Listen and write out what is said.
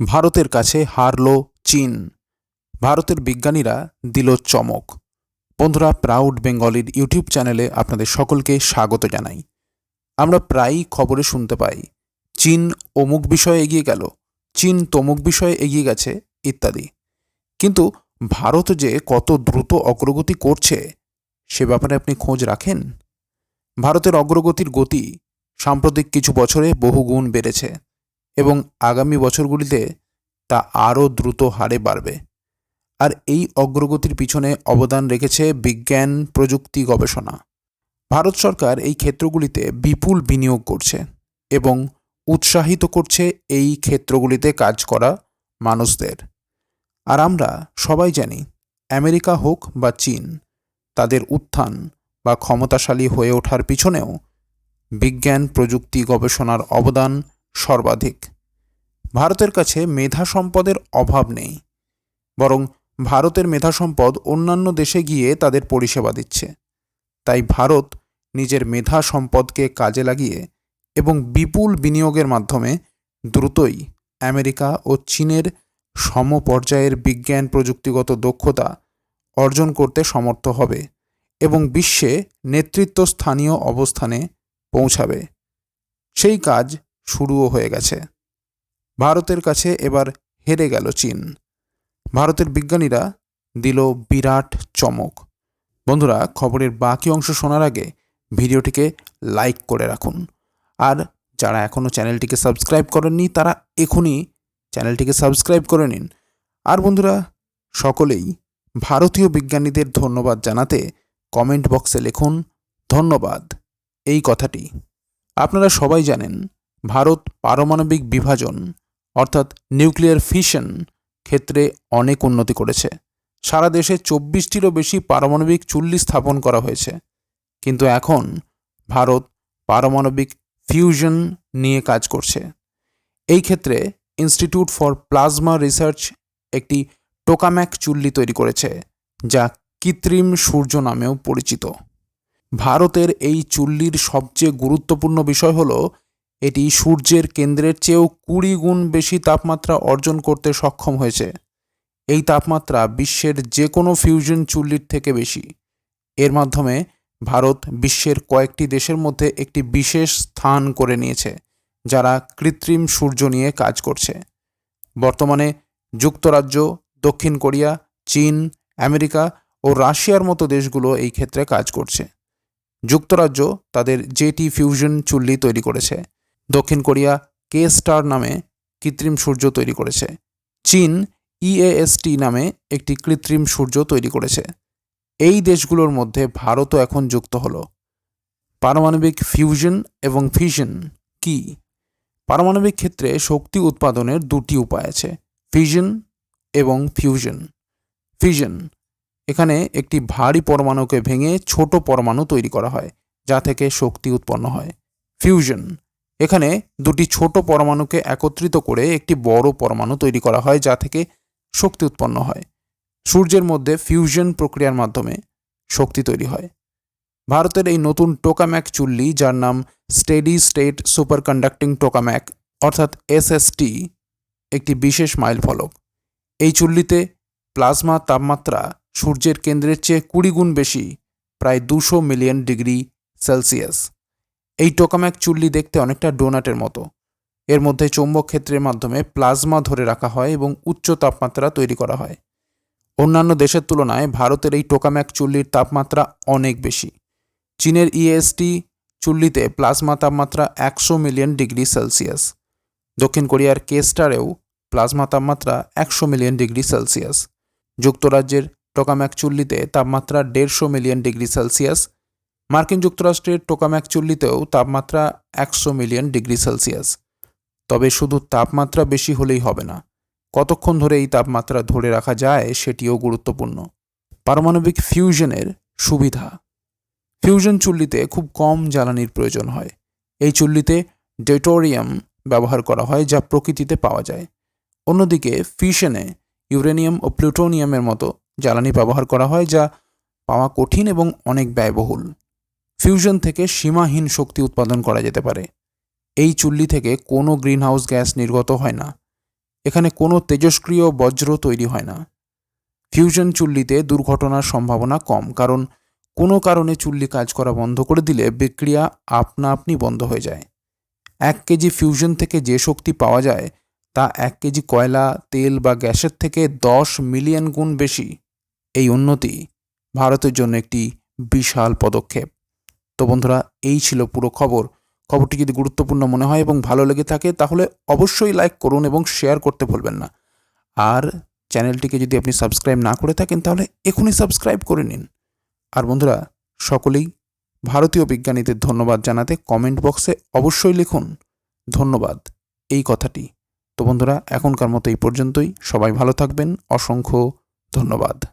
ভারতের কাছে হারল চীন। ভারতের বিজ্ঞানীরা দিল চমক। বন্ধুরা প্রাউড বেঙ্গলির ইউটিউব চ্যানেলে আপনাদের সকলকে স্বাগত জানাই। আমরা প্রায়ই খবরে শুনতে পাই, চীন অমুক বিষয়ে এগিয়ে গেল, চীন তমুক বিষয়ে এগিয়ে গেছে, ইত্যাদি। কিন্তু ভারত যে কত দ্রুত অগ্রগতি করছে, সে ব্যাপারে আপনি খোঁজ রাখেন? ভারতের অগ্রগতির গতি সাম্প্রতিক কিছু বছরে বহুগুণ বেড়েছে। এবং আগামী বছরগুলিতে তা আরও দ্রুত হারে বাড়বে। আর এই অগ্রগতির পিছনে অবদান রেখেছে বিজ্ঞান, প্রযুক্তি, গবেষণা। ভারত সরকার এই ক্ষেত্রগুলিতে বিপুল বিনিয়োগ করছে এবং উৎসাহিত করছে এই ক্ষেত্রগুলিতে কাজ করা মানুষদের। আর আমরা সবাই জানি, আমেরিকা হোক বা চীন, তাদের উত্থান বা ক্ষমতাশালী হয়ে ওঠার পিছনেও বিজ্ঞান, প্রযুক্তি, গবেষণার অবদান সর্বাধিক। ভারতের কাছে মেধা সম্পদের অভাব নেই। বরং ভারতের মেধা সম্পদ অন্যান্য দেশে গিয়ে তাদের পরিষেবা দিচ্ছে। তাই ভারত নিজের মেধা সম্পদকে কাজে লাগিয়ে এবং বিপুল বিনিয়োগের মাধ্যমে দ্রুতই আমেরিকা ও চীনের সমপর্যায়ের বিজ্ঞান প্রযুক্তিগত দক্ষতা অর্জন করতে সমর্থ হবে এবং বিশ্বে নেতৃত্বস্থানীয় অবস্থানে পৌঁছাবে। সেই কাজ শুরুও হয়ে গেছে। ভারতের কাছে এবার হেরে গেল চীন। ভারতের বিজ্ঞানীরা দিল বিরাট চমক। বন্ধুরা, খবরের বাকি অংশ শোনার আগে ভিডিওটিকে লাইক করে রাখুন। আর যারা এখনও চ্যানেলটিকে সাবস্ক্রাইব করেননি, তারা এখনই চ্যানেলটিকে সাবস্ক্রাইব করে নিন। আর বন্ধুরা, সকলেই ভারতীয় বিজ্ঞানীদের ধন্যবাদ জানাতে কমেন্ট বক্সে লিখুন, ধন্যবাদ। এই কথাটি। আপনারা সবাই জানেন ভারত পারমাণবিক বিভাজন, অর্থাৎ নিউক্লিয়ার ফিশন, ক্ষেত্রে অনেক উন্নতি করেছে। সারা দেশে চব্বিশটিরও বেশি পারমাণবিক চুল্লি স্থাপন করা হয়েছে। কিন্তু এখন ভারত পারমাণবিক ফিউশন নিয়ে কাজ করছে। এই ক্ষেত্রে ইনস্টিটিউট ফর প্লাজমা রিসার্চ একটি টোকাম্যাক চুল্লি তৈরি করেছে, যা কৃত্রিম সূর্য নামেও পরিচিত। ভারতের এই চুল্লির সবচেয়ে গুরুত্বপূর্ণ বিষয় হল এটি সূর্যের কেন্দ্রের চেয়েও কুড়ি গুণ বেশি তাপমাত্রা অর্জন করতে সক্ষম হয়েছে। এই তাপমাত্রা বিশ্বের যে কোনো ফিউশন চুল্লির থেকে বেশি। এর মাধ্যমে ভারত বিশ্বের কয়েকটি দেশের মধ্যে একটি বিশেষ স্থান করে নিয়েছে, যারা কৃত্রিম সূর্য নিয়ে কাজ করছে। বর্তমানে যুক্তরাজ্য, দক্ষিণ কোরিয়া, চীন, আমেরিকা ও রাশিয়ার মতো দেশগুলো এই ক্ষেত্রে কাজ করছে। যুক্তরাজ্য তাদের জেটি ফিউশন চুল্লি তৈরি করেছে। দক্ষিণ কোরিয়া কে স্টার নামে কৃত্রিম সূর্য তৈরি করেছে। চীন ইএএসটি নামে একটি কৃত্রিম সূর্য তৈরি করেছে। এই দেশগুলোর মধ্যে ভারতও এখন যুক্ত হলো। পারমাণবিক ফিউশন এবং ফিশন কি? পারমাণবিক ক্ষেত্রে শক্তি উৎপাদনের দুটি উপায় আছে ফিশন এবং ফিউশন ফিশন এখানে একটি ভারী পরমাণুকে ভেঙে ছোট পরমাণু তৈরি করা হয়, যা থেকে শক্তি উৎপন্ন হয়। ফিউশন এখানে দুটি ছোট পরমাণুকে একত্রিত করে একটি বড় পরমাণু তৈরি করা হয় যা থেকে শক্তি উৎপন্ন হয়। সূর্যের মধ্যে ফিউশন প্রক্রিয়ার মাধ্যমে শক্তি তৈরি হয়। ভারতের এই নতুন টোকাম্যাক চুল্লি, যার নাম steady state superconducting tokamak, অর্থাৎ এসএসটি একটি বিশেষ মাইল ফলক। এই চুল্লিতে প্লাজমা তাপমাত্রা সূর্যের কেন্দ্রের চেয়ে কুড়ি গুণ বেশি, প্রায় দুশো মিলিয়ন ডিগ্রি সেলসিয়াস। এই টোকাম্যাক চুল্লি দেখতে অনেকটা ডোনাটের মতো। এর মধ্যে চৌম্বক ক্ষেত্রের মাধ্যমে প্লাজমা ধরে রাখা হয় এবং উচ্চ তাপমাত্রা তৈরি করা হয়। অন্যান্য দেশের তুলনায় ভারতের এই টোকাম্যাক চুল্লির তাপমাত্রা অনেক বেশি। চীনের ইএসটি চুল্লিতে প্লাজমা তাপমাত্রা একশো মিলিয়ন ডিগ্রি সেলসিয়াস। দক্ষিণ কোরিয়ার কেস্টারেও প্লাজমা তাপমাত্রা একশো মিলিয়ন ডিগ্রি সেলসিয়াস। যুক্তরাজ্যের টোকাম্যাক চুল্লিতে তাপমাত্রা দেড়শো মিলিয়ন ডিগ্রি সেলসিয়াস মার্কিন যুক্তরাষ্ট্রের টোকাম্যাক চুল্লিতেও তাপমাত্রা একশো মিলিয়ন ডিগ্রি সেলসিয়াস। তবে শুধু তাপমাত্রা বেশি হলেই হবে না, কতক্ষণ ধরে এই তাপমাত্রা ধরে রাখা যায় সেটিও গুরুত্বপূর্ণ। পারমাণবিক ফিউশনের সুবিধা। ফিউশন চুল্লিতে খুব কম জ্বালানির প্রয়োজন হয়। এই চুল্লিতে ডেটোরিয়াম ব্যবহার করা হয় যা প্রকৃতিতে পাওয়া যায়। অন্যদিকে ফিশনে ইউরেনিয়াম ও প্লুটোনিয়ামের মতো জ্বালানি ব্যবহার করা হয় যা পাওয়া কঠিন এবং অনেক ব্যয়বহুল। ফিউশন থেকে সীমাহীন শক্তি উৎপাদন করা যেতে পারে। এই চুল্লি থেকে কোনো গ্রিনহাউস গ্যাস নির্গত হয় না। এখানে কোনো তেজস্ক্রিয় বজ্র তৈরি হয় না। ফিউশন চুল্লিতে দুর্ঘটনার সম্ভাবনা কম, কারণ কোনো কারণে চুল্লি কাজ করা বন্ধ করে দিলে বিক্রিয়া আপনা আপনি বন্ধ হয়ে যায়। এক কেজি ফিউশন থেকে যে শক্তি পাওয়া যায়, তা এক কেজি কয়লা, তেল বা গ্যাসের থেকে দশ মিলিয়ন গুণ বেশি। এই উন্নতি ভারতের জন্য একটি বিশাল পদক্ষেপ। তো বন্ধুরা, এই ছিল পুরো খবর। খবরটি যদি গুরুত্বপূর্ণ মনে হয় এবং ভালো লেগে থাকে, তাহলে অবশ্যই লাইক করুন এবং শেয়ার করতে ভুলবেন না। আর চ্যানেলটিকে যদি আপনি সাবস্ক্রাইব না করে থাকেন, তাহলে এখনই সাবস্ক্রাইব করে নিন। আর বন্ধুরা, সকলেই ভারতীয় বিজ্ঞানীদের ধন্যবাদ জানাতে কমেন্ট বক্সে অবশ্যই লিখুন, ধন্যবাদ এই কথাটি। তো বন্ধুরা, এখনকার মতো এই পর্যন্তই। সবাই ভালো থাকবেন। অসংখ্য ধন্যবাদ।